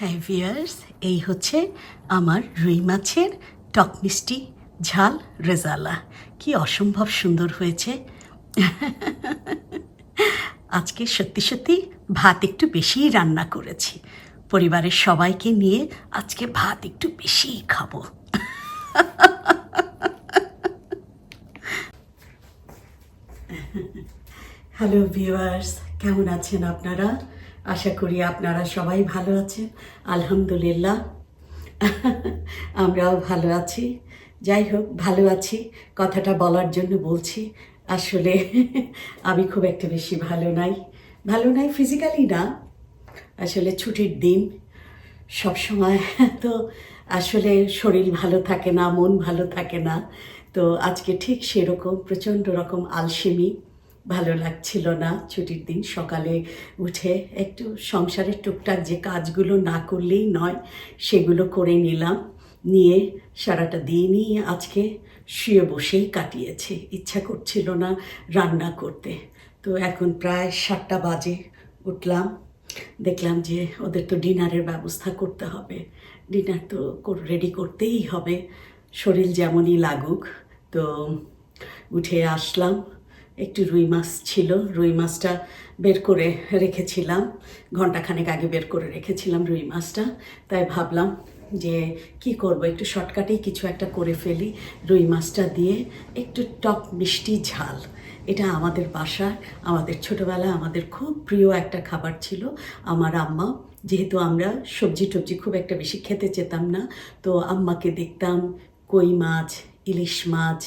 হ্যাঁ ভিয়ার্স এই হচ্ছে আমার রুই মাছের টক মিষ্টি ঝাল রেজালা। কি অসম্ভব সুন্দর হয়েছে। আজকে সত্যি সত্যি ভাত একটু বেশিই রান্না করেছি। পরিবারের সবাইকে নিয়ে আজকে ভাত একটু বেশিই খাব। হ্যালো ভিউয়ার্স, কেমন আছেন আপনারা? আশা করি আপনারা সবাই ভালো আছেন। আলহামদুলিল্লাহ। আমরাও ভালো আছি। যাই হোক, ভালো আছি। কথাটা বলার জন্য বলছি, আসলে আমি খুব একটা বেশি ভালো নাই। ভালো নাই ফিজিক্যালি না। আসলে ছুটির দিন সব সময় তো আসলে শরীর ভালো থাকে না, মন ভালো থাকে না। তো আজকে ঠিক সেরকম, প্রচণ্ড রকম আলসেমি। ভালো লাগছিল না ছুটির দিন। সকালে উঠে একটু সংসারের টুকটাক যে কাজগুলো না করলেই নয়, সেগুলো করে নিলাম। নিয়ে সারাটা দিনই আজকে শুয়ে বসেই কাটিয়েছে। ইচ্ছা করছিল না রান্না করতে। তো এখন প্রায় সাতটা বাজে, উঠলাম। দেখলাম যে ওদের তো ডিনারের ব্যবস্থা করতে হবে। ডিনার তো রেডি করতেই হবে। শরীর যেমনই লাগুক। তো উঠে আসলাম। একটু রুই মাছ ছিল। রুই মাছটা বের করে রেখেছিলাম। ঘন্টাখানেক আগে বের করে রেখেছিলাম রুই মাছটা। তাই ভাবলাম যে কি করব? একটু শর্টকাটেই কিছু একটা করে ফেলি রুই মাছটা দিয়ে। একটু টক মিষ্টি ঝাল। এটা আমাদের বাসার, আমাদের ছোটোবেলায় আমাদের খুব প্রিয় একটা খাবার ছিল। আমার আম্মা, যেহেতু আমরা সবজি টবজি খুব একটা বেশি খেতে চেতাম না, তো আম্মাকে দেখতাম কই মাছ ইলিশ মাছ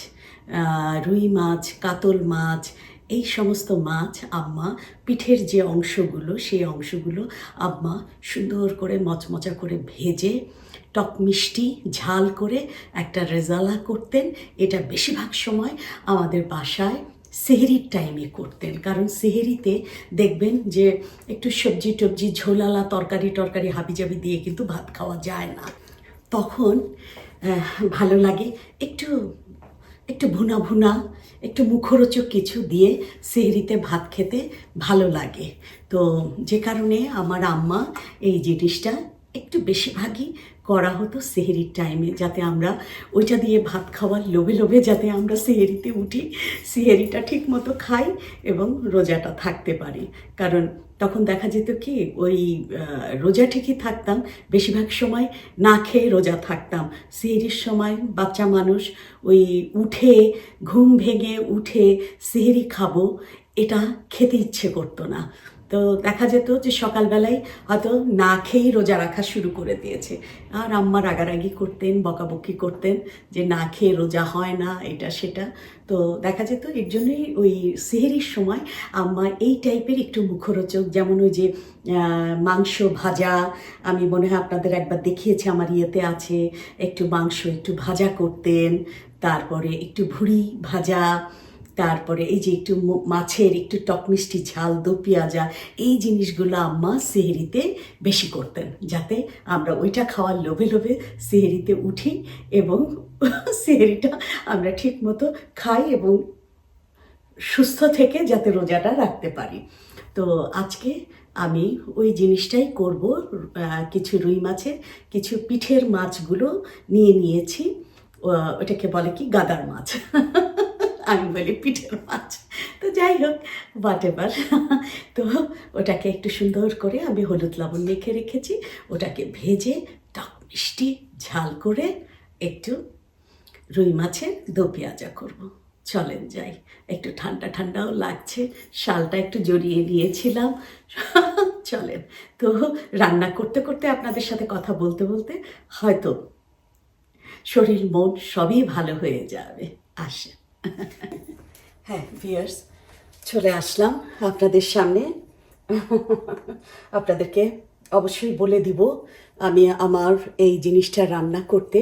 রুই মাছ, কাতল মাছ, এই সমস্ত মাছ আম্মা পিঠের যে অংশগুলো, সেই অংশগুলো আম্মা সুন্দর করে মচমচা করে ভেজে, টক মিষ্টি, ঝাল করে একটা রেজালা করতেন। এটা বেশিরভাগ সময় আমাদের বাসায় সেহেরির টাইমে করতেন। কারণ সেহেরিতে দেখবেন যে একটু সবজি টবজি ঝোলালা তরকারি টরকারি হাবিজাবি দিয়ে কিন্তু ভাত খাওয়া যায় না। তখন ভালো লাগে। একটু একটু ভুনা ভুনা, একটু মুখরোচক কিছু দিয়ে সেহরিতে ভাত খেতে ভালো লাগে। তো যে কারণে আমার আম্মা এই জিনিসটা একটু বেশিরভাগই করা হতো সেহেরির টাইমে যাতে আমরা ওইটা দিয়ে ভাত খাওয়ার লোভে লোভে যাতে আমরা সেহেরিতে উঠি, সেহেরিটা ঠিক মতো খাই এবং রোজাটা থাকতে পারি। কারণ তখন দেখা যেত কি, ওই রোজা ঠিকই থাকতাম, বেশিরভাগ সময় না খেয়ে রোজা থাকতাম। সেহরির সময় বাচ্চা মানুষ ওই উঠে, ঘুম ভেঙে উঠে সেহরি খাব, এটা খেতে ইচ্ছে করতো না। তো দেখা যেত যে সকালবেলায় হয়তো না খেয়েই রোজা রাখা শুরু করে দিয়েছে। আর আম্মা রাগারাগি করতেন, বকাবকি করতেন যে না খেয়ে রোজা হয় না, এটা সেটা। তো দেখা যেত এর জন্যই ওই সেহেরির সময় আমার এই টাইপের একটু মুখরোচক, যেমন ওই যে মাংস ভাজা, আমি মনে হয় আপনাদের একবার দেখিয়েছি, আমার ইয়েতে আছে, একটু মাংস একটু ভাজা করতেন, তারপরে একটু ভুড়ি ভাজা তারপরে এই যে একটু মাছের একটু টক মিষ্টি ঝাল, দো পেঁয়াজা, এই জিনিসগুলো আম্মা সেহেরিতে বেশি করতেন যাতে আমরা ওইটা খাওয়ার লোভে লোভে সেহেরিতে উঠি এবং সেহেরিটা আমরা ঠিক মতো খাই এবং সুস্থ থেকে যাতে রোজাটা রাখতে পারি। তো আজকে আমি ওই জিনিসটাই করব কিছু রুই মাছের, কিছু পিঠের মাছগুলো নিয়ে নিয়েছি ওটাকে বলে কি, গাদার মাছ। আমি বলি পিঠের মাছ। তো যাই হোক হোয়াট এভার তো ওটাকে একটু সুন্দর করে আমি হলুদ লবণ মেখে রেখেছি। ওটাকে ভেজে টক মিষ্টি ঝাল করে একটু রুই মাছের দো পেঁয়াজা করব। চলেন যাই। একটু ঠান্ডা ঠান্ডাও লাগছে। শালটা একটু জড়িয়ে নিয়েছিলাম। চলেন। তো রান্না করতে করতে আপনাদের সাথে কথা বলতে বলতে হয়তো শরীর মন সবই ভালো হয়ে যাবে। আসে হ্যাঁ চলে আসলাম আপনাদের সামনে। আপনাদেরকে অবশ্যই বলে দিব, আমি আমার এই জিনিসটা রান্না করতে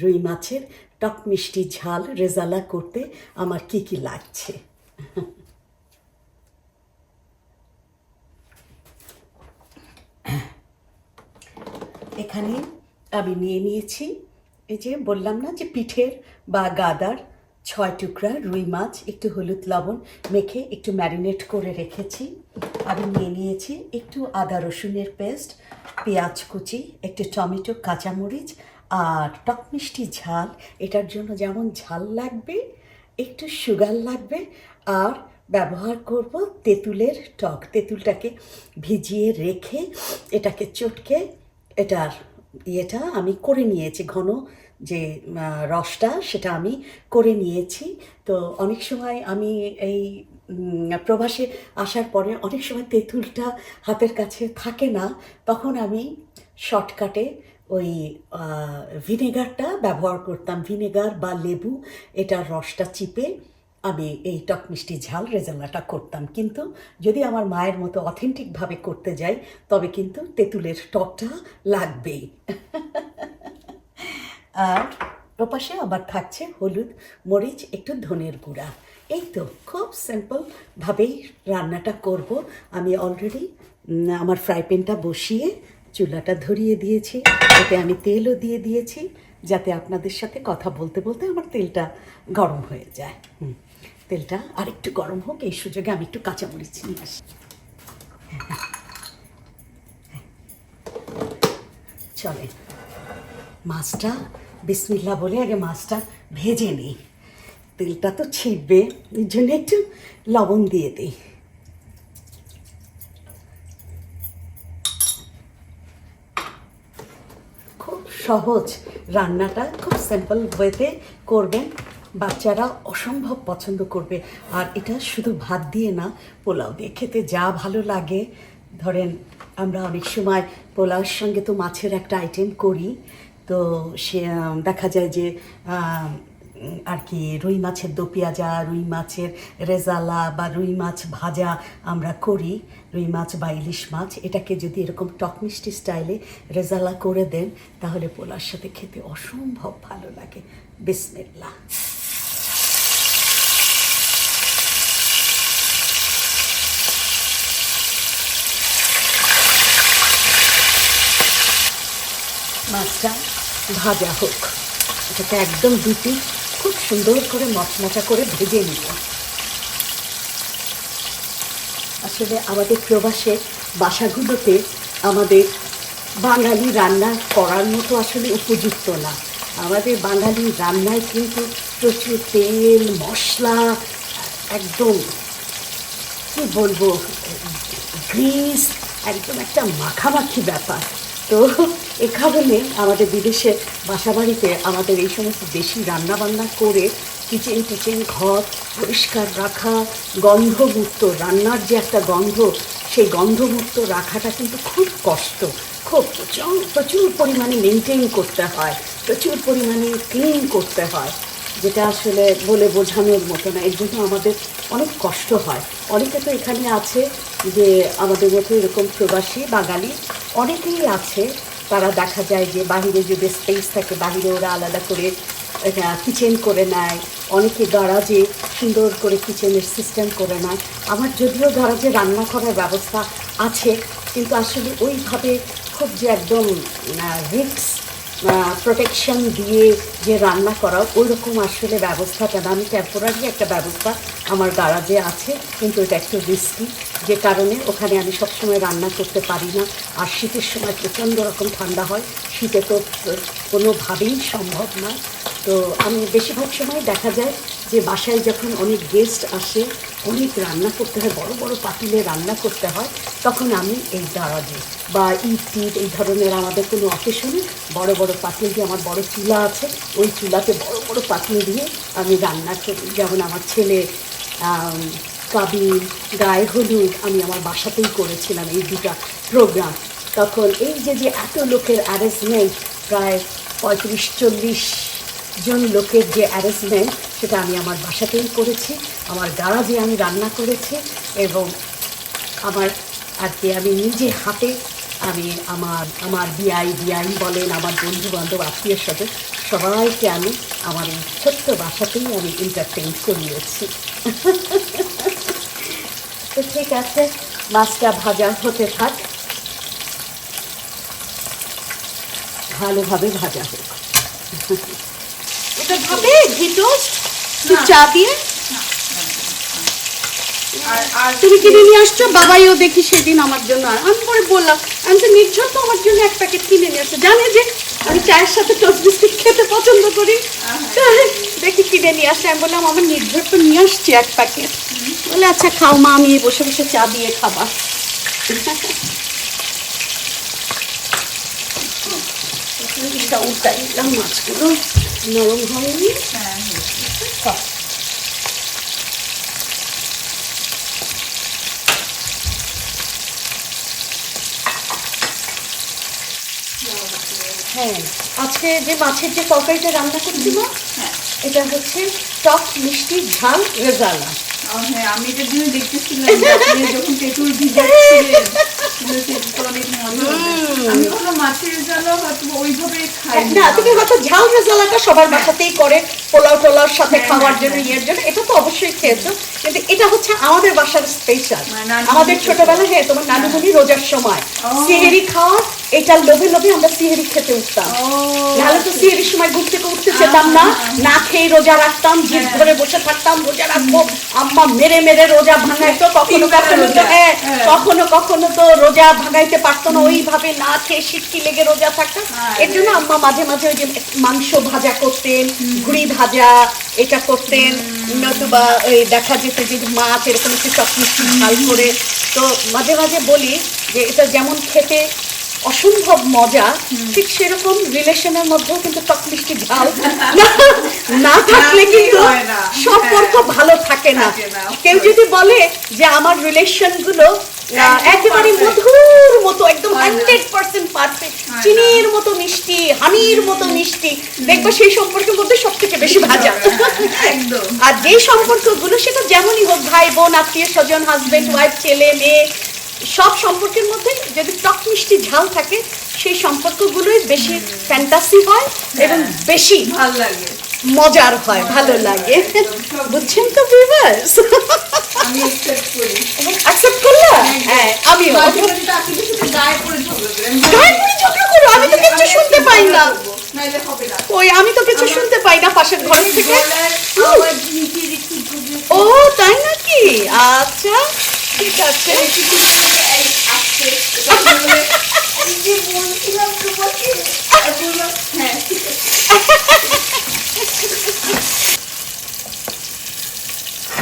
রুই মাছের টক মিষ্টি ঝাল, রেজালা করতে আমার কি কি লাগছে। এখানে আমি নিয়ে নিয়েছি, এই যে বললাম না যে পিঠের বা গাদার ছয় টুকরা, রুই মাছ, একটু হলুদ লবণ মেখে একটু ম্যারিনেট করে রেখেছি। আমি নিয়ে নিয়েছি একটু আদা রসুনের পেস্ট, পেঁয়াজ কুচি, একটু টমেটো, কাঁচামরিচ আর টক মিষ্টি ঝাল। এটার জন্য যেমন ঝাল লাগবে, একটু সুগার লাগবে আর ব্যবহার করব তেঁতুলের টক। তেঁতুলটাকে ভিজিয়ে রেখে এটাকে চটকে এটার ইয়েটা আমি করে নিয়েছি, ঘন যে রসটা সেটা আমি করে নিয়েছি। তো অনেক সময় আমি এই প্রবাসে আসার পরে অনেক সময় তেঁতুলটা হাতের কাছে থাকে না, তখন আমি শর্টকাটে ওই ভিনেগারটা ব্যবহার করতাম। ভিনেগার বা লেবু, এটার রসটা চিপে আমি এই টক মিষ্টি ঝাল রেজাল্লাটা করতাম। কিন্তু যদি আমার মায়ের মতো অথেন্টিকভাবে করতে যাই, তবে কিন্তু তেঁতুলের টকটা লাগবেই। আর ওপাশে আবার থাকছে হলুদ মরিচ একটু ধনের গুঁড়া। এই তো খুব সিম্পলভাবেই রান্নাটা করব। আমি অলরেডি আমার ফ্রাই প্যানটা বসিয়ে চুলাটা ধরিয়ে দিয়েছি। এতে আমি তেলও দিয়ে দিয়েছি যাতে আপনাদের সাথে কথা বলতে বলতে আমার তেলটা গরম হয়ে যায়। হুম, তেলটা আর একটু গরম হোক এই সুযোগে আমি একটু কাঁচামরিচ নিয়ে আসি। চলে মাছটা বিসমিল্লা বলে আগে মাছটা ভেজে নিই। তেলটা তো ছিটবে, এর জন্য একটু লবণ দিয়ে দিই। খুব সহজ রান্নাটা, খুব সিম্পল ওয়েতে করবেন। বাচ্চারা অসম্ভব পছন্দ করবে। আর এটা শুধু ভাত দিয়ে না, পোলাও দিয়ে খেতে যা ভালো লাগে। ধরেন, আমরা অনেক সময় পোলাওর সঙ্গে তো মাছের একটা আইটেম করি। তো সে দেখা যায় যে আর কি রুই মাছের দো পেঁয়াজা, রুই মাছের রেজালা বা রুই মাছ ভাজা আমরা করি, রুই মাছ বা ইলিশ মাছ। এটাকে যদি এরকম টক মিষ্টি স্টাইলে রেজালা করে দেন, তাহলে পোলার সাথে খেতে অসম্ভব ভালো লাগে। বিসমিল্লা মাছটা ভাজা হোক। এটাকে একদম দুটি খুব সুন্দর করে মচমচা করে ভেজে নিব। আসলে আমাদের প্রবাসের বাসাগুলোতে আমাদের বাঙালি রান্না করার মতো আসলে উপযুক্ত না। আমাদের বাঙালি রান্নায় কিন্তু প্রচুর তেল, মশলা, একদম কি বলব গ্রিস একদম একটা মাখামাখি ব্যাপার। তো এ কারণে আমাদের বিদেশে বাসাবাড়িতে আমাদের এই সমস্ত বেশি রান্নাবান্না করে কিচেন টিচেন ঘর পরিষ্কার রাখা, গন্ধমুক্ত রান্নার যে একটা গন্ধ, সেই গন্ধমুক্ত রাখাটা কিন্তু খুব কষ্ট। খুব প্রচুর প্রচুর পরিমাণে মেনটেন করতে হয়, প্রচুর পরিমাণে ক্লিন করতে হয়, যেটা আসলে বলে বোঝানোর মতো না। এর জন্য আমাদের অনেক কষ্ট হয়। অনেকে তো এখানে আছে যে আমাদের মতো এরকম প্রবাসী বাঙালি অনেকেই আছে তারা দেখা যায় যে বাহিরে যদি স্পেস থাকে, বাহিরে ওরা আলাদা করে কিচেন করে নেয়। অনেকে গারাজে সুন্দর করে কিচেনের সিস্টেম করে নেয়। আমার যদিও গারাজে রান্না করার ব্যবস্থা আছে, কিন্তু আসলে ওইভাবে খুব যে একদম রিক্স প্রোটেকশন দিয়ে যে রান্না করা ওই রকম আসলে ব্যবস্থাটা না আমি টেম্পোরারি একটা ব্যবস্থা আমার গারাজে আছে, কিন্তু এটা একটু রিস্কি যে কারণে ওখানে আমি সবসময় রান্না করতে পারি না। আর শীতের সময় প্রচণ্ড রকম ঠান্ডা হয়, শীতে তো কোনোভাবেই সম্ভব না। তো আমি বেশিরভাগ সময় দেখা যায় যে বাসায় যখন অনেক গেস্ট আসে, অনেক রান্না করতে হয়, বড় বড় পাতিলে রান্না করতে হয়, তখন আমি এই গারাজে বা ইট টিট এই ধরনের আমাদের কোনো অকেশনে বড় বড় পাতিল দিয়ে আমার বড় চুলা আছে, ওই চুলাতে বড় বড় পাতিল দিয়ে আমি রান্না করি। যেমন আমার ছেলে কাবিল, গায়ে হলুদ আমি আমার বাসাতেই করেছিলাম এই দুটা প্রোগ্রাম তখন এই যে যে এত লোকের অ্যারেঞ্জমেন্ট প্রায় পঁয়ত্রিশ চল্লিশ জন লোকের যে অ্যারেঞ্জমেন্ট সেটা আমি আমার বাসাতেই করেছি, আমার গারাজে আমি রান্না করেছি এবং আমার আর কি আমি নিজে হাতে আমি আমার আমার বিআই বিআই বলেন, আমার বন্ধু বান্ধব আত্মীয়ের সাথে সবাইকে আমি আমার এই ছোট্ট বাসাতেই আমি এন্টারটেইন করিয়েছি। তো ঠিক আছে, মাছটা ভাজা হতে থাক। ভালোভাবে ভাজা হোক। এটা ভাবে ঘি টোস্ট একটু চা দিয়ে তুমি কিনে নিয়ে আসছো? বাবাইও দেখি সেদিন আমার জন্য আমি পরে বললাম আমি তো নির্ঝর তো আমার জন্য এক প্যাকেট কিনে নিয়ে আসছে। জানে যে আমি চায়ের সাথে টোস্ট বিস্কিট খেতে পছন্দ করি। দেখি কিনে নিয়ে আসছে। আমি বললাম আমার নির্ঝর তো নিয়ে আসছি এক প্যাকেট। বলে আচ্ছা খাও মা আমি বসে বসে চা দিয়ে খাবা এটা উল্টাই দিলাম মাছগুলো। নরম হয়নি হ্যাঁ। হ্যাঁ আজকে যে মাছের যে তরকারিটা রান্না করছি মা হ্যাঁ। এটা হচ্ছে টক মিষ্টি ঝাল রেজালা। হ্যাঁ আমি এটার জন্য দেখতেছিলাম যখন তেঁতুল ভিজাচ্ছিলেন সবার বাসাতেই করে পোলাও সাথে হ্যাঁ, খাওয়ার হ্যাঁ, জন্য। ইয়ের জন্য। এটা তো অবশ্যই খেয়েছো। কিন্তু এটা হচ্ছে আমাদের বাসার স্পেশাল মানে আমাদের ছোটবেলায় হ্যাঁ তোমার নানুমণি রোজার সময় সিহেরি খাওয়া এটার লোভে লোভে আমরা সিহেরি খেতে উঠতাম। নাহলে তো সিহেরির সময় থেকে উঠতে চেতাম না। না খেয়ে রোজা রাখতাম জিদ। ধরে বসে থাকতাম রোজা রাখব আম্মা মেরে মেরে রোজা ভাঙাইতো কখনো কখনো তো হ্যাঁ হ্যাঁ। কখনো কখনো তো রোজা ভাঙাইতে পারতো না ওইভাবে না খেয়ে সিটকি লেগে রোজা থাকতাম হ্যাঁ। এর জন্য আম্মা মাঝে মাঝে ওই যে মাংস ভাজা করতেন ঘুড়ি ভাজা এটা করতেন নতুবা ওই দেখা যেত যে মাছ এরকম একটু চকমিষ্টি ঝাল করে তো মাঝে মাঝে বলি যে এটা যেমন খেতে অসম্ভব মজা। ঠিক সেরকম রিলেশনের মধ্যেও কিন্তু টক মিষ্টি ঝাল না- থাকলে কিন্তু সম্পর্ক হ্যাঁ। ভালো থাকে না। কেউ যদি বলে যে আমার রিলেশনগুলো একেবারে মধুর মতো একদম হান্ড্রেড পার্সেন্ট পারফেক্ট চিনির মতো মিষ্টি হানির মতো মিষ্টি দেখবা সেই সম্পর্কের মধ্যে সব থেকে বেশি ভাজা। আর যেই সম্পর্কগুলো সেটা যেমনই হোক ভাই বোন আত্মীয় স্বজন হাজবেন্ড ওয়াইফ ছেলে মেয়ে সব সম্পর্কের মধ্যে যদি টক মিষ্টি ঝাল থাকে সেই সম্পর্কগুলোই বেশি ফ্যান্টাসি হয় এবং হ্যাঁ। বেশি ভালো লাগে। মজার হয় ভালো লাগে। বুঝছেন তো ভিউয়ার্স আমি একসেপ্ট করি। অ্যাকসেপ্ট করলা? হ্যাঁ আমি গায়ে পড়ে ঝগড়া করো আমি তো শুনতে পাই না। না। ওই আমি তো কিছু শুনতে পাই না পাশের ঘর থেকে। ও তাই নাকি? আচ্ছা। ঠিক আছে। যে বলছিলাম তোমাকে। হ্যাঁ ঠিক আছে।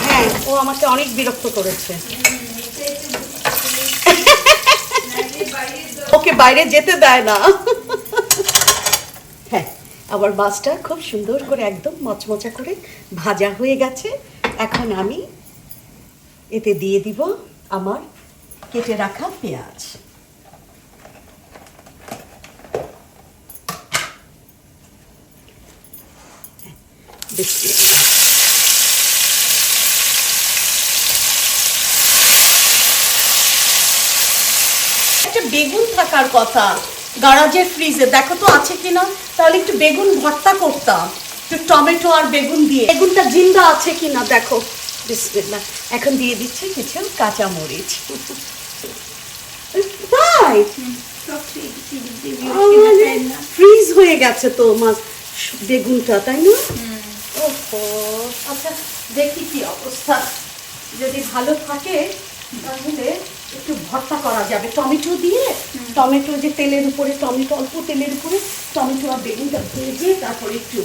হ্যাঁ ও আমাকে অনেক বিরক্ত করেছে। ওকে বাইরে যেতে দেয় না। হ্যাঁ আবার মাছটা খুব সুন্দর করে একদম মচমচা করে ভাজা হয়ে গেছে। এখন আমি এতে দিয়ে দিব আমার কেটে রাখা পেঁয়াজ। একটা বেগুন থাকার কথা গারাজের ফ্রিজে দেখো তো আছে কিনা? তাহলে একটু বেগুন ভর্তা করতাম। একটু টমেটো আর বেগুন দিয়ে। বেগুনটা জিন্দা আছে কিনা, দেখো। বিসমিল্লাহ এখন দিয়ে দিচ্ছি কিছু কাঁচা মরিচ তাই সব ঠিক, ঠিক, ঠিক, বিরক্তি দেখায় না। ফ্রিজ হয়ে গেছে তো মাছ বেগুনটা তাই না? ওহো আচ্ছা দেখি কি অবস্থা। যদি ভালো থাকে তাহলে একটু ভর্তা করা যাবে। টমেটো দিয়ে টমেটো যে তেলের উপরে টমেটো অল্প তেলের উপরে টমেটো আর বেগুনটা ভেজে তারপরে একটু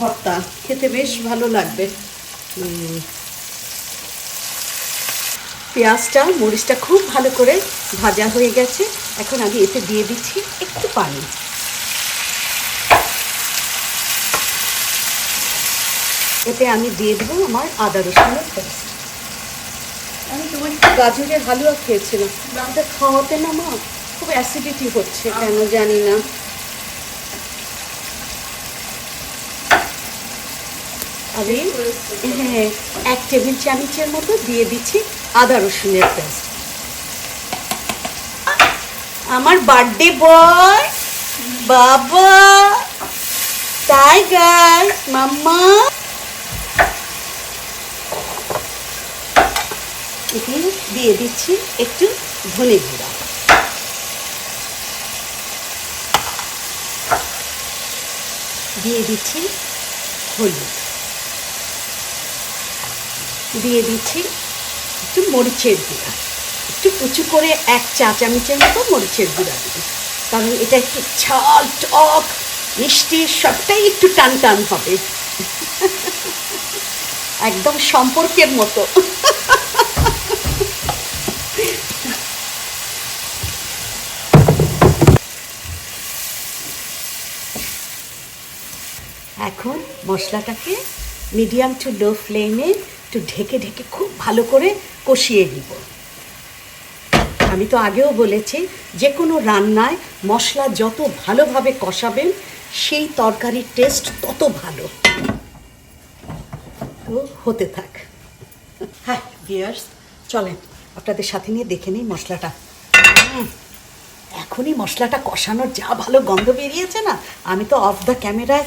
ভর্তা। খেতে বেশ ভালো লাগবে। হুম। পেঁয়াজটা, মরিচটা খুব ভালো করে ভাজা হয়ে গেছে। এখন আমি এতে দিয়ে দিচ্ছি একটু পানি। এতে আমি দিয়ে দেবো আমার আদা রসুনের পেস্ট আমি তোমার একটু গাজরের হালুয়া খেয়েছিলাম। খাওয়াতে না মা, খুব অ্যাসিডিটি হচ্ছে, কেন জানি না। আমি হ্যাঁ এক টেবিল চামচের মতো দিয়ে দিচ্ছি আদা রসুনের পেস্ট। আমার বার্থডে বয় বাবা টাইগার মাম্মা। এখানে দিয়ে দিচ্ছি একটু ধনে গুঁড়া। দিয়ে দিচ্ছি হলুদ। দিয়ে দিচ্ছি একটু মরিচের গুঁড়া। একটু উঁচু করে এক চা চামচের মতো মরিচের গুঁড়া দিই কারণ এটা একটু ঝাল, টক, মিষ্টি, সবটাই একটু টান টান হবে। একদম সম্পর্কের মতো। এখন মশলাটাকে মিডিয়াম টু লো ফ্লেমে একটু ঢেকে ঢেকে খুব ভালো করে কষিয়ে নিব। আমি তো আগেও বলেছি যে কোনো রান্নায় মশলা যত ভালোভাবে কষাবেন, সেই তরকারির টেস্ট তত ভালো। তো হতে থাক। হ্যাঁ বিয়ার্স চলেন, আপনাদের সাথে নিয়ে দেখে নিই মশলাটা। এখনই মশলাটা কষানোর যা ভালো গন্ধ বেরিয়েছে না, আমি তো অফ দ্য ক্যামেরায়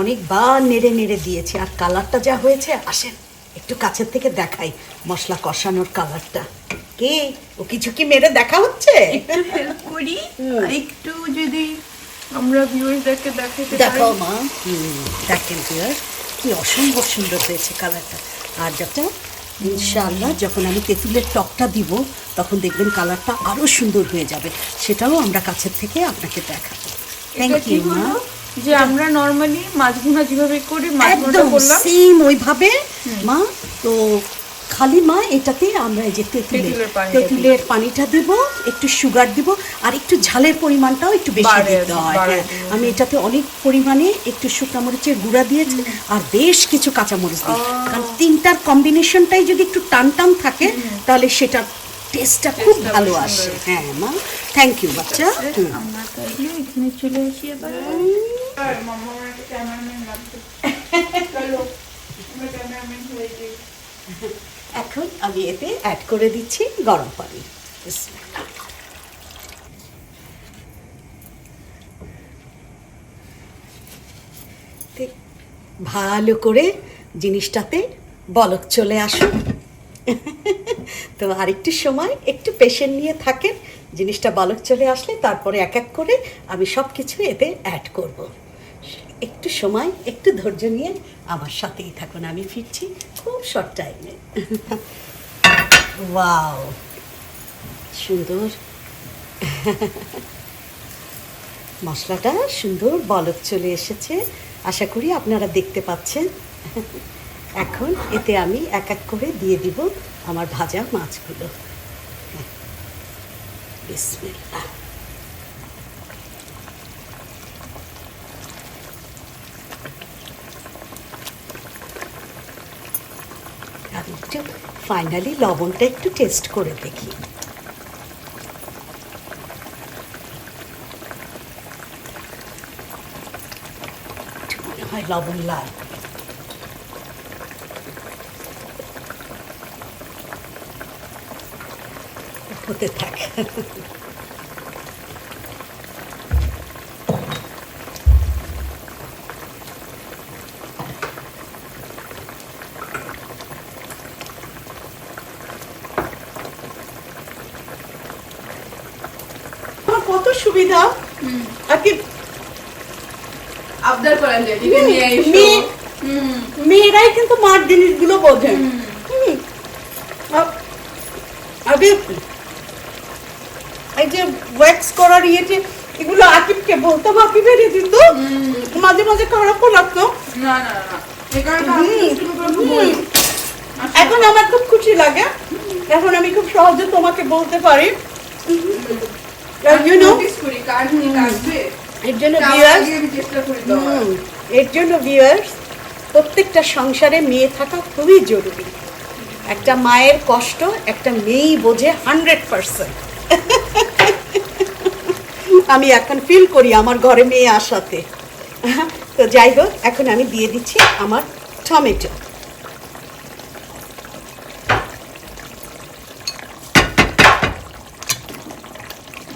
অনেকবার নেড়ে নেড়ে দিয়েছি, আর কালারটা যা হয়েছে আসেন। একটু কাছের থেকে দেখাই মশলা কষানোর কালারটা কে? ও কিছু কি মেরে দেখা হচ্ছে? একটু হেল্প করি একটু যদি আমরা ভিউয়ার্সদেরকে দেখাতে দেখাও মা। দেখেন বিয়ার কি অসম্ভব সুন্দর হয়েছে কালারটা আর যাতে ইনশাআল্লাহ যখন আমি তেঁতুলের টকটা দিব তখন দেখবেন কালারটা আরও সুন্দর হয়ে যাবে। সেটাও আমরা কাছের থেকে আপনাকে দেখাবো। থ্যাংক ইউ মা। যে আমরা নরমালি মাছ ভুনা যেভাবে করি মাছ একদম করলাম সেম ওইভাবে। মা তো খালি মা এটাতে আমরা এই যে তেঁতুলের তেঁতুলের পানিটা দিব একটু সুগার দিব আর একটু ঝালের পরিমাণটাও একটু বেশি দিতে হয়। হ্যাঁ আমি এটাতে অনেক পরিমাণে একটু শুকনো মরিচের গুঁড়া দিয়েছি আর বেশ কিছু কাঁচামরিচ দিই কারণ তিনটার কম্বিনেশনটাই যদি একটু টান টান থাকে তাহলে সেটা টেস্টটা খুব ভালো আসে। হ্যাঁ মা। থ্যাংক ইউ বাচ্চা। আমরা তাইলে এখানে চলে আসি এবার। এখন আমি এতে অ্যাড করে দিচ্ছি গরম পানি। ভালো করে জিনিসটাতে বলক চলে আসুন। তো আরেকটু সময়, একটু পেশেন্ট নিয়ে থাকেন। জিনিসটা বলক চলে আসলে তারপরে এক এক করে আমি সব কিছু এতে অ্যাড করব। একটু সময়, একটু ধৈর্য নিয়ে আমার সাথেই থাকুন, আমি ফিরছি খুব শর্ট টাইমে ওয়াও সুন্দর। মশলাটা সুন্দর বলক চলে এসেছে। আশা করি আপনারা দেখতে পাচ্ছেন। এখন এতে আমি এক এক করে দিয়ে দিব আমার ভাজা মাছগুলো। বিসমিল্লাহ আমি একটু ফাইনালি লবণটা একটু টেস্ট করে দেখি। মনে হয় লবণ লাল। হতে থাক। সুবিধা? আর কি? আবদার করা যায় দিদি নিয়ে এসো। মেয়ে- মেয়েরাই কিন্তু মার জিনিসগুলো বোঝে। আগে এই যে ওয়্যাক্স করার ইয়েতে এগুলো আকিবকে বলতাম আকিবের কিন্তু মাঝে মাঝে খারাপও লাগতো। না না। বলি। এখন আমার খুব খুশি লাগে। এখন আমি খুব সহজে তোমাকে বলতে পারি। ইউ নো জন্য এর জন্য ভিউয়ার্স প্রত্যেকটা সংসারে মেয়ে থাকা খুবই জরুরি। একটা মায়ের কষ্ট একটা মেয়েই বোঝে হান্ড্রেড পার্সেন্ট আমি এখন ফিল করি আমার ঘরে মেয়ে আসাতে। তো যাই হোক এখন আমি দিয়ে দিচ্ছি আমার টমেটো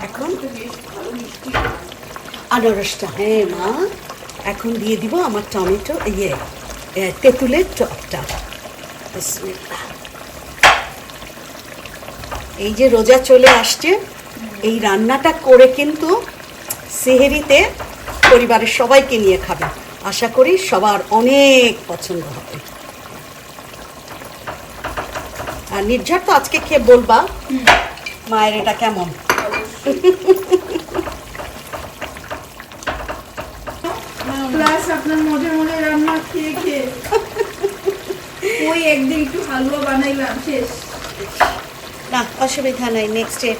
এখন বেশ ভালো মিষ্টি আনারসটা। হ্যাঁ মা। এখন দিয়ে দিব আমার টমেটো ইয়ে তেঁতুলের টকটা এই যে রোজা চলে আসছে এই রান্নাটা করে কিন্তু সেহেরিতে পরিবারের সবাইকে নিয়ে খাবে। আশা করি সবার অনেক পছন্দ হবে। আর নির্ঝর তো আজকে খেয়ে বলবা মায়ের এটা কেমন? প্লাস আপনার মধ্যে মধ্যে রান্না খেয়ে খেয়ে। ওই একদিন একটু হালুয়া বানাইলাম শেষ। না অসুবিধা নাই নেক্সট ডে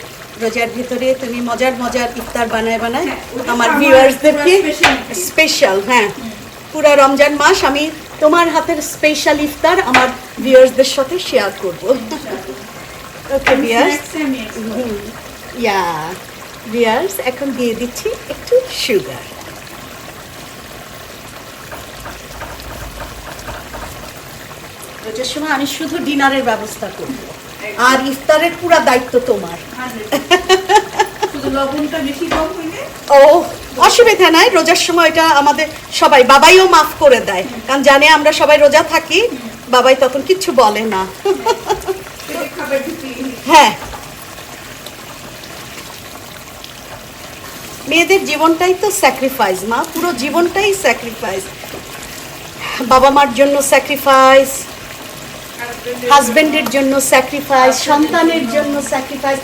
রোজার ভিতরে তুমি মজার মজার ইফতার বানায় বানায় হ্যাঁ, আমার ভিউয়ার্সদেরকে স্পেশাল হ্যাঁ। পুরা রমজান মাস আমি তোমার হাতের স্পেশাল ইফতার আমার ভিউয়ার্সদের সাথে শেয়ার করব। Okay viewers. ইয়া ভিউয়ার্স এখন দিয়ে দিচ্ছি একটু সুগার রোজার সময় আমি শুধু ডিনারের ব্যবস্থা করব। আর ইফতারের পুরা দায়িত্ব তোমার। ও অসুবিধা নাই রোজার সময় এটা আমাদের সবাই বাবাইও মাফ করে দেয়। কারণ জানে আমরা সবাই রোজা থাকি বাবাই তখন কিচ্ছু বলে না। হ্যাঁ। মেয়েদের জীবনটাই তো স্যাক্রিফাইস মা পুরো জীবনটাই স্যাক্রিফাইস বাবা মার জন্য স্যাক্রিফাইস হাজবেন্ডের জন্য স্যাক্রিফাইস সন্তানের জন্য স্যাক্রিফাইস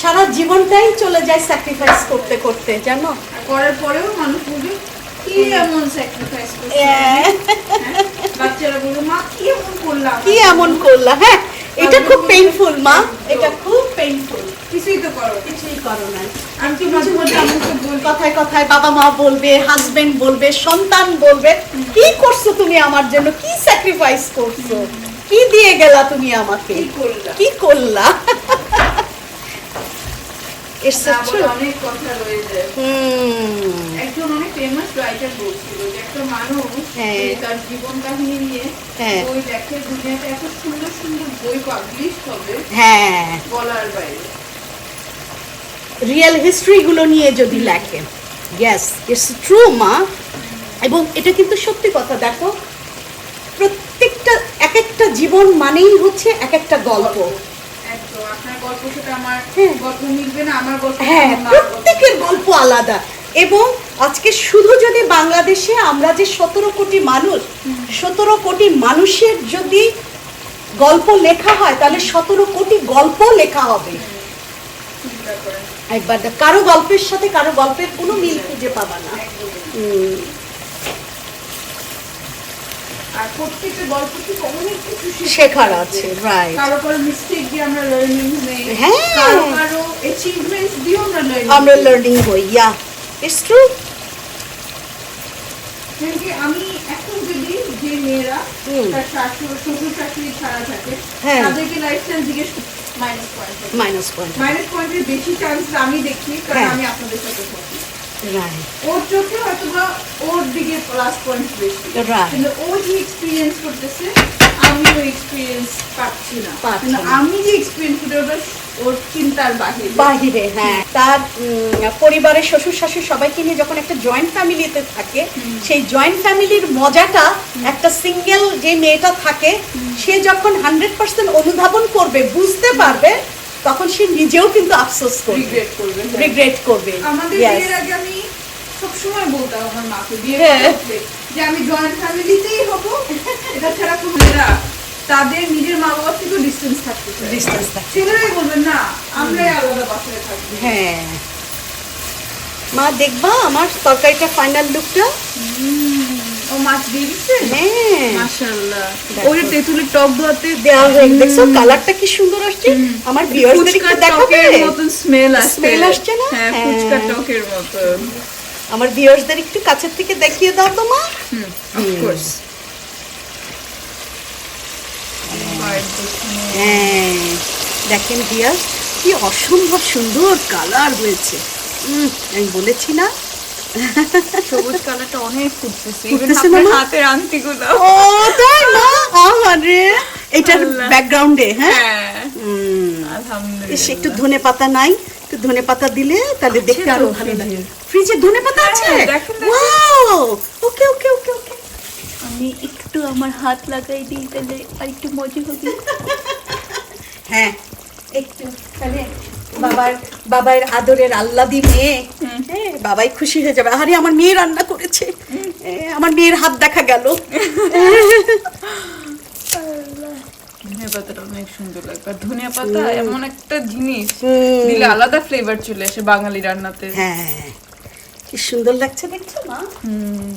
সারা জীবনটাই চলে যায় স্যাক্রিফাইস করতে করতে জানো? করার পরেও মানুষ বলবে কি এমন স্যাক্রিফাইস করছে? বাচ্চারা বলবে মা কি এমন করলাম? কি এমন করলা হ্যাঁ এটা খুব পেইনফুল মা। এটা খুব পেইনফুল কিছুই তো করো কিছুই করো না। আমি তো মাঝে মাঝে আমাকে বলি। কথায় কথায় বাবা মা বলবে হাজবেন্ড বলবে সন্তান বলবে কি করছ তুমি আমার জন্য? কি স্যাক্রিফাইস করছ? কি দিয়ে গেলা তুমি আমাকে? কি করলা? কি করলা? It's না so বলে true. অনেক কথা রয়ে যায়। একজন অনেক ফেমাস রাইটার বলছিল যে একটা মানুষ হ্যাঁ। তার জীবন কাহিনী নিয়ে হ্যাঁ। বই দুনিয়াতে এত সুন্দর সুন্দর বই পাবলিশ হবে হ্যাঁ। বলার বাইরে। রিয়েল হিস্ট্রিগুলো নিয়ে যদি লেখে। ইয়েস ইটস ট্রু মা। এবং এটা কিন্তু সত্যি কথা দেখো। প্রত্যেকটা এক একটা জীবন মানেই হচ্ছে এক একটা গল্প হ্যাঁ। হ্যাঁ প্রত্যেকের গল্প আলাদা। এবং আজকে শুধু যদি বাংলাদেশে আমরা যে সতেরো কোটি মানুষ সতেরো কোটি মানুষের যদি গল্প লেখা হয় তাহলে সতেরো কোটি গল্প লেখা হবে। একবার কারও গল্পের সাথে কারও গল্পের কোনো মিল খুঁজে পাবা না। আর প্রত্যেকটা গল্প থেকে অনেক কিছু শেখার আছে রাইট কারও কারও মিস্টেক দিয়ে আমরা লার্নিং নেই। হ্যাঁ। কারও কারও অ্যাচিভমেন্টস দিয়ে আমরা লার্নিং আমরা লার্নিং হই ইয়া ইটস ট্রু যে আমি এখন যদি যে মেয়েরা তার শাশুড় শ্বশুর শাশুড়ি ছাড়া থাকে হ্যাঁ। তাদেরকে লাইফস্টাইল জিজ্ঞেস minus point minus point minus পয়েন্টের বেশি চান্স আমি দেখি কারণ হ্যাঁ। আমি আপনাদের সাথে থাকি। রাইট ওর চোখে হয়তো বা ওর দিকে প্লাস পয়েন্ট বেশি। কিন্তু ও যে এক্সপিরিয়েন্স করতেছে আমি ওই এক্সপিরিয়েন্স পাচ্ছি না। কিন্তু আমি যে এক্সপিরিয়েন্স করি ওটা ওর চিন্তার বাহিরে। বাহিরে হ্যাঁ। তার পরিবারের শ্বশুর শাশুড়ি সবাইকে নিয়ে যখন একটা জয়েন্ট ফ্যামিলিতে থাকে সেই জয়েন্ট ফ্যামিলির মজাটা একটা সিঙ্গেল যে মেয়েটা থাকে সে যখন হান্ড্রেড পার্সেন্ট অনুধাবন করবে বুঝতে পারবে তখন সে নিজেও কিন্তু আফসোস করবে। রিগ্রেট করবে হ্যাঁ। রিগ্রেট করবে। আমাদের বিয়ের আগে আমি সবসময় বলতাম আমার মাকে বিয়ে হ্যাঁ। যে আমি জয়েন্ট ফ্যামিলিতেই হব। এটা ছাড়া কোনো তাদের নিজের মা বাবা থেকেও ডিস্টেন্স থাকতে থাকে। ছেলেরাই বলবেন না আমরাই আলাদা বাসায় থাকব। হ্যাঁ। মা দেখবা আমার তরকারিটা ফাইনাল লুকটা ও মাছ দিয়ে দিচ্ছে? হ্যাঁ। মাশাআল্লাহ। ওই তেঁতুলের টক দোয়াতে দেওয়া হয়ে দেখছ কালারটা কি সুন্দর আসছে? আমার বিয়ারদের একটু দেখাবে? মতন স্মেল আসছে। Smell আসছে না? হ্যাঁ হ্যাঁ। টকের মতন। আমার ভিউয়ার্সদের একটু কাছের থেকে দেখিয়ে দাও তো মা। হুম অফ হ্যাঁ। দেখেন ভিউয়ার্স কি অসম্ভব সুন্দর কালার হয়েছে। উম, আমি বলেছি না। সবুজ কালারটা অনেক ফুটতেছে? হাতের আংটিগুলো। ও তাই না? আমারে এটার ব্যাকগ্রাউন্ডে হ্যাঁ? হ্যাঁ। আলহামদুলিল্লাহ। একটু ধনে পাতা নাই একটু ধনে পাতা দিলে তাহলে দেখতে আরও ভালো লাগে। ফ্রিজে। ধনে পাতা আছে? হ্যাঁ, দেখেন। ওয়াও ওকে ওকে ওকে ওকে আমি একটু আমার হাত লাগাই দিই তাহলে আর একটু মজা হবে। হ্যাঁ। একটু তাহলে বাবার বাবার আদরের আল্লাদি মেয়ে। বাবাই খুশি হয়ে যাবে। আরে আমার মেয়ে রান্না করেছে। আমার মেয়ের হাত দেখা গেল। পাতাটা অনেক সুন্দর লাগবে। আর ধনিয়া পাতা এমন একটা জিনিস দিলে আলাদা ফ্লেভার চলে আসে বাঙালি রান্নাতে। হ্যাঁ। কি সুন্দর লাগছে দেখছ মা? হুম।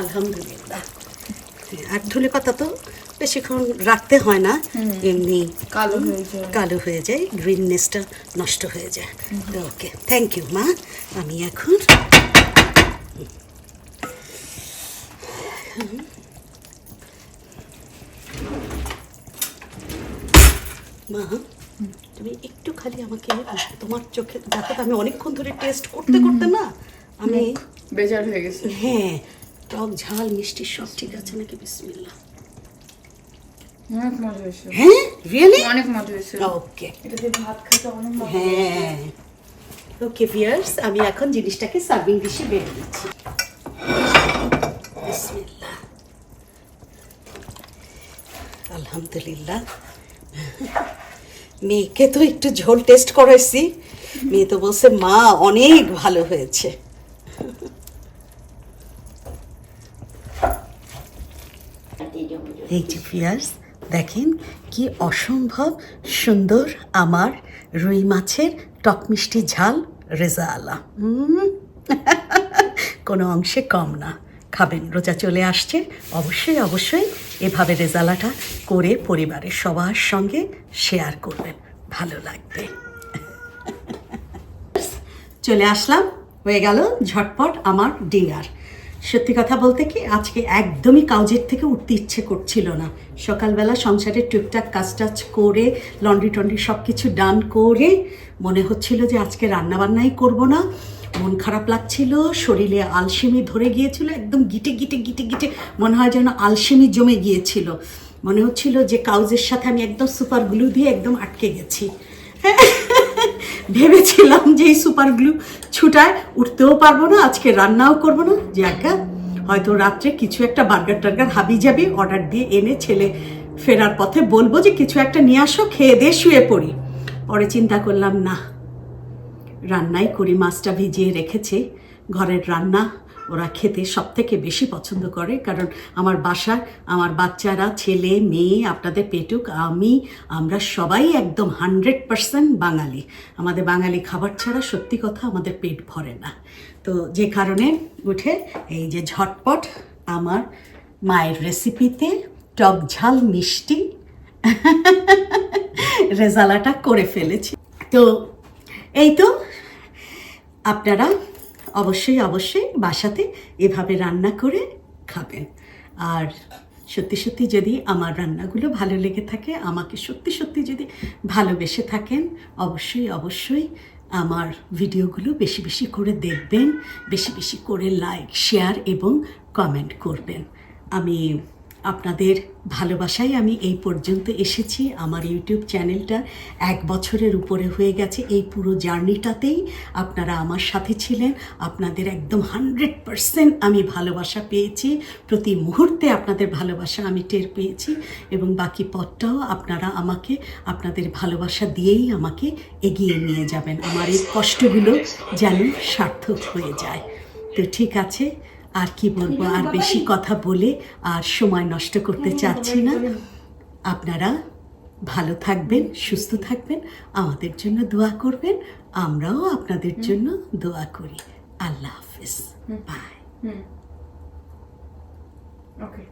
আলহামদুলিল্লাহ। আর ধনে পাতা তো বেশিক্ষণ রাখতে হয় না এমনি কালো হয়ে যায়। কালো হয়ে যায় গ্রিননেসটা নষ্ট হয়ে যায়। ওকে থ্যাংক ইউ মা। আমি এখন মা তুমি একটু খালি আমাকে তোমার চোখে দেখো তো আমি অনেকক্ষণ ধরে টেস্ট করতে করতে না আমি বেজার হয়ে গেছে। হ্যাঁ টক ঝাল মিষ্টি সব ঠিক আছে নাকি? বিসমিল্লাহ। অনেক মজা হয়েছে হ্যাঁ? রিয়েলি অনেক মজা হয়েছে ওকে এটা দিয়ে ভাত খেতে অনেক মজা হ্যাঁ। ওকে ভিয়ার্স আমি এখন জিনিসটাকে সার্ভিং ডিশে বেড়ে দিচ্ছি আলহামদুলিল্লাহ। মেয়েকে তো একটু ঝোল টেস্ট করাইছি। মেয়ে তো বলছে মা অনেক ভালো হয়েছে। এই যে ফিয়ার্স দেখেন কি অসম্ভব সুন্দর আমার রুই মাছের টক মিষ্টি ঝাল রেজালা কোনো অংশে কম না। খাবেন, রোজা চলে আসছে। অবশ্যই অবশ্যই এভাবে রেজালাটা করে পরিবারের সবার সঙ্গে শেয়ার করবেন। ভালো লাগবে। চলে আসলাম, হয়ে গেল ঝটপট আমার ডিনার। সত্যি কথা বলতে কি, আজকে একদমই কাউজের থেকে উঠতে ইচ্ছে করছিল না। সকালবেলা সংসারের টুকটাক কাজ টাজ করে, লন্ড্রি টন্ড্রি সব কিছু ডান করে, মনে হচ্ছিল যে আজকে রান্নাবান্নাই করব না। মন খারাপ লাগছিল, শরীরে আলসেমি ধরে গিয়েছিল, একদম গিটে গিটে গিটে গিটে মনে হয় যেন আলসেমি জমে গিয়েছিল। মনে হচ্ছিল যে কাউজের সাথে আমি একদম সুপার গ্লু দিয়ে একদম আটকে গেছি। ভেবেছিলাম যে এই সুপার গ্লু ছুটায় উঠতেও পারব না, আজকে রান্নাও করব না। যে একা হয়তো রাত্রে কিছু একটা বার্গার টার্গার হাবি যাবি, অর্ডার দিয়ে এনে ছেলে ফেরার পথে বলব যে কিছু একটা নিয়ে আসো, খেয়ে দিয়ে শুয়ে পড়ি। পরে চিন্তা করলাম, না, রান্নাই করি, মাছটা ভিজিয়ে রেখেছে, ঘরের রান্না ওরা খেতে সব থেকে বেশি পছন্দ করে, কারণ আমার বাসার, আমার বাচ্চারা, ছেলে, মেয়ে, আপনাদের পেটুক, আমি, আমরা সবাই একদম হান্ড্রেড পারসেন্ট বাঙালি। আমাদের বাঙালি খাবার ছাড়া সত্যি কথা আমাদের পেট ভরে না। তো যে কারণে উঠে এই যে ঝটপট আমার মায়ের রেসিপিতে টক ঝাল মিষ্টি রেজালাটা করে ফেলেছি। তো এই তো, আপনারা অবশ্যই অবশ্যই বাসাতে এভাবে রান্না করে খাবেন। আর সত্যি সত্যি যদি আমার রান্নাগুলো ভালো লেগে থাকে, আমাকে সত্যি সত্যি যদি ভালোবেসে থাকেন, অবশ্যই অবশ্যই আমার ভিডিওগুলো বেশি বেশি করে দেখবেন, বেশি বেশি করে লাইক, শেয়ার এবং কমেন্ট করবেন। আমি আপনাদের ভালোবাসায় আমি এই পর্যন্ত এসেছি। আমার ইউটিউব চ্যানেলটা এক বছরের উপরে হয়ে গেছে। এই পুরো জার্নিটাতেই আপনারা আমার সাথে ছিলেন। আপনাদের একদম হান্ড্রেড পারসেন্ট আমি ভালোবাসা পেয়েছি। প্রতি মুহূর্তে আপনাদের ভালোবাসা আমি টের পেয়েছি এবং বাকি পথটাও আপনারা আমাকে, আপনাদের ভালোবাসা দিয়েই আমাকে এগিয়ে নিয়ে যাবেন। আমার এই কষ্টগুলো যেন সার্থক হয়ে যায়। তো ঠিক আছে আর কি বলব আর বেশি কথা বলে আর সময় নষ্ট করতে চাচ্ছি না। আপনারা ভালো থাকবেন সুস্থ থাকবেন আমাদের জন্য দোয়া করবেন আমরাও আপনাদের জন্য দোয়া করি। আল্লাহ হাফিজ। Bye okay